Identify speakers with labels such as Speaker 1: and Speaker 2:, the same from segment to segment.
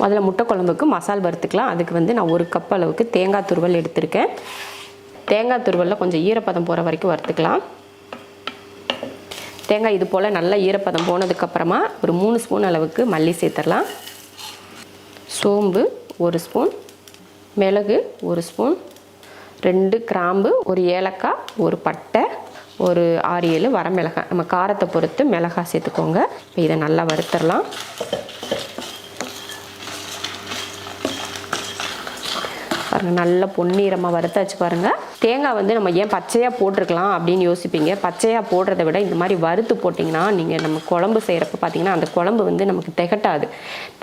Speaker 1: முதல்ல முட்டை குழம்புக்கு மசால் வறுத்துக்கலாம். அதுக்கு வந்து நான் ஒரு கப் அளவுக்கு தேங்காய் துருவல் எடுத்திருக்கேன். தேங்காய் துருவலில் கொஞ்சம் ஈரப்பதம் போகிற வரைக்கும் வறுத்துக்கலாம். தேங்காய் இது போல் நல்லா ஈரப்பதம் போனதுக்கப்புறமா ஒரு மூணு ஸ்பூன் அளவுக்கு மல்லி சேர்த்துடலாம். சோம்பு ஒரு ஸ்பூன் மிளகு ஒரு ஸ்பூன் ரெண்டு கிராம்பு ஒரு ஏலக்காய் ஒரு பட்டை ஒரு ஆறு ஏழு வரமிளகாய். நம்ம காரத்தை பொறுத்து மிளகாய் சேர்த்துக்கோங்க. இப்போ இதை நல்லா வறுத்துடலாம். பாருங்க நல்ல பொன்னிறமாக வறுத்தாச்சு பாருங்கள் தேங்காய் வந்து நம்ம ஏன் பச்சையாக போட்டிருக்கலாம் அப்படின்னு யோசிப்பீங்க. பச்சையாக போடுறத விட இந்த மாதிரி வறுத்து போட்டிங்கன்னா நீங்கள் நம்ம குழம்பு செய்கிறப்ப பார்த்தீங்கன்னா அந்த குழம்பு வந்து நமக்கு திகட்டாது.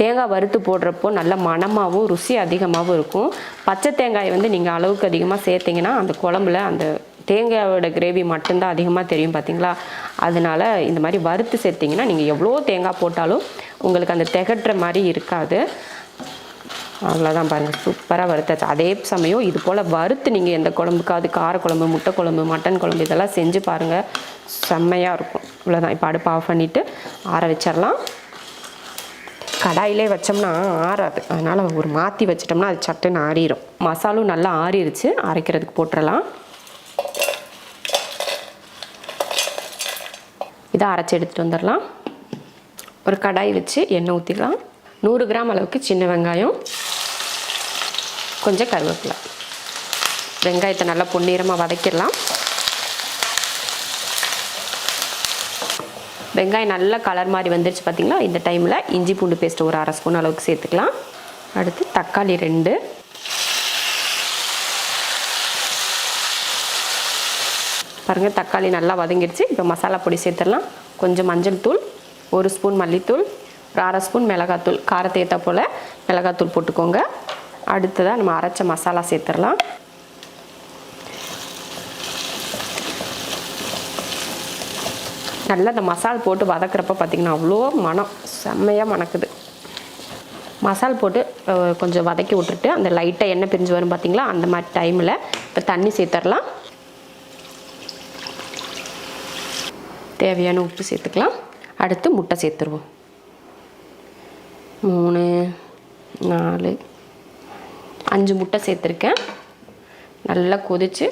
Speaker 1: தேங்காய் வறுத்து போடுறப்போ நல்ல மணமாகவும் ருசி அதிகமாகவும் இருக்கும். பச்சை தேங்காயை வந்து நீங்கள் அளவுக்கு அதிகமாக சேர்த்திங்கன்னா அந்த குழம்புல அந்த தேங்காயோட கிரேவி மட்டும்தான் அதிகமாக தெரியும் பார்த்தீங்களா அதனால இந்த மாதிரி வறுத்து சேர்த்திங்கன்னா நீங்கள் எவ்வளோ தேங்காய் போட்டாலும் உங்களுக்கு அந்த திகட்டுற மாதிரி இருக்காது. அவ்வளோதான் பாருங்கள் சூப்பராக வறுத்தாச்சு. அதே சமயம் இது போல் வறுத்து நீங்கள் எந்த குழம்புக்காவது கார குழம்பு முட்டை குழம்பு மட்டன் குழம்பு இதெல்லாம் செஞ்சு பாருங்கள் செம்மையாக இருக்கும். இவ்வளோதான் இப்போ அடுப்பு ஆஃப் பண்ணிவிட்டு ஆற வச்சிடலாம் கடாயிலே வச்சோம்னா ஆறாது. அதனால் ஒரு மாற்றி வச்சிட்டோம்னா அது சட்டுன்னு ஆறிடும் மசாலும் நல்லா ஆறிடுச்சு அரைக்கிறதுக்கு போட்டுடலாம் இதை அரைச்சி எடுத்துகிட்டு வந்துடலாம் ஒரு கடாய் வச்சு எண்ணெய் ஊற்றிக்கலாம் நூறு கிராம் அளவுக்கு சின்ன வெங்காயம் கொஞ்சம் கருவேப்பிலை. வெங்காயத்தை நல்லா பொன்னிறமாக வதக்கிடலாம். வெங்காயம் நல்லா கலர் மாதிரி வந்துருச்சு பார்த்திங்களா இந்த டைமில் இஞ்சி பூண்டு பேஸ்ட் ஒரு அரை ஸ்பூன் அளவுக்கு சேர்த்துக்கலாம். அடுத்து தக்காளி ரெண்டு. பாருங்கள் தக்காளி நல்லா வதங்கிடுச்சு. இப்போ மசாலா பொடி சேர்த்துடலாம். கொஞ்சம் மஞ்சள் தூள் ஒரு ஸ்பூன் மல்லித்தூள் ஒரு அரை ஸ்பூன் மிளகாத்தூள் காரத்தை ஏற்ற போல் மிளகாத்தூள் போட்டுக்கோங்க. அடுத்ததாக நம்ம அரைச்ச மசாலா சேர்த்துடலாம். நல்லா இந்த மசால் போட்டு வதக்குறப்ப பார்த்திங்கன்னா அவ்வளோ மனம் செம்மையாக மணக்குது. மசால் போட்டு கொஞ்சம் வதக்கி விட்டுட்டு அந்த லைட்டாக எண்ணெய் பிரிஞ்சு வரும் பார்த்திங்களா அந்த மாதிரி டைமில் இப்போ தண்ணி சேர்த்துடலாம். தேவையான உப்பு சேர்த்துக்கலாம். அடுத்து முட்டை சேர்த்துருவோம். மூணு நாலு அஞ்சு முட்டை சேர்த்துருக்கேன். நல்லா கொதித்து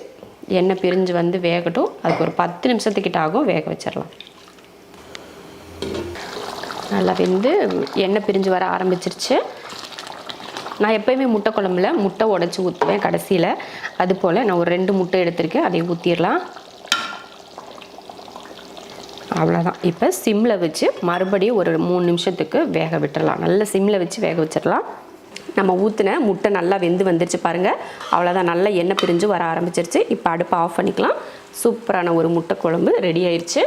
Speaker 1: எண்ணெய் பிரிஞ்சு வந்து வேகட்டும். அதுக்கு ஒரு பத்து நிமிஷத்துக்கிட்ட ஆகும் வேக வச்சிடலாம். நல்லா வெந்து எண்ணெய் பிரிஞ்சு வர ஆரம்பிச்சிருச்சு. நான் எப்போயுமே முட்டை குழம்புல முட்டை உடச்சி ஊற்றுவேன் கடைசியில். அது போல் நான் ஒரு ரெண்டு முட்டை எடுத்திருக்கேன். அதை ஊற்றிடலாம் அவ்வளோதான் இப்போ சிம்மில் வச்சு மறுபடியும் ஒரு மூணு நிமிஷத்துக்கு வேக விட்டுடலாம் நல்ல சிம்மில் வச்சு வேக வச்சிடலாம். நம்ம ஊற்றின முட்டை நல்லா வெந்து வந்துருச்சு பாருங்கள் அவ்வளோதான் நல்லா எண்ணெய் பிரிஞ்சு வர ஆரம்பிச்சிருச்சு. இப்போ அடுப்பை ஆஃப் பண்ணிக்கலாம். சூப்பரான ஒரு முட்டை குழம்பு ரெடி ஆயிடுச்சு